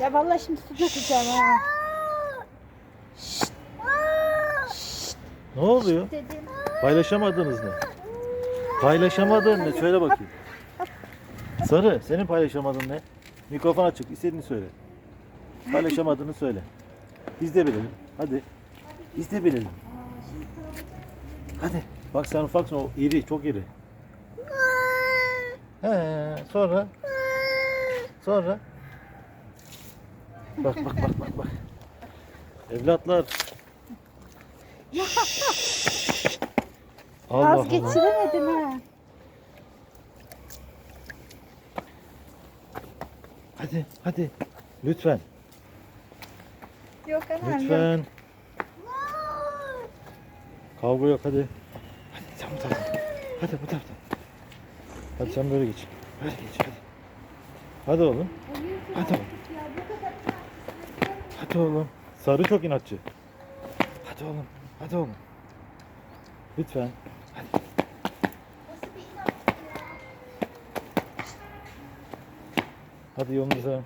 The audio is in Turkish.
Ya vallahi şimdi su dökeceğim ha. Ne oluyor? Dedim. Paylaşamadınız ne? Paylaşamadın ne? Söyle bakayım. Sarı, senin paylaşamadın ne? Mikrofon açık, istediğini söyle. Paylaşamadığını söyle. Biz de bilelim. Hadi. Biz de bilelim. Hadi. Bak sen ufaksın, o iri, çok iri. He, sonra? Sonra? Bak bak bak bak bak. Evlatlar. Allah Allah. Vazgeçiremedim ha. Hadi hadi. Lütfen. Yok anam. Lütfen. Kavga yok hadi. Hadi sen bu taraftan. Hadi bu taraftan. Hadi sen böyle geç. Böyle geç hadi. Hadi oğlum. Hadi oğlum. Hadi oğlum. Sarı çok inatçı. Hadi oğlum. Hadi oğlum. Lütfen. Hadi. Hadi yolunuza.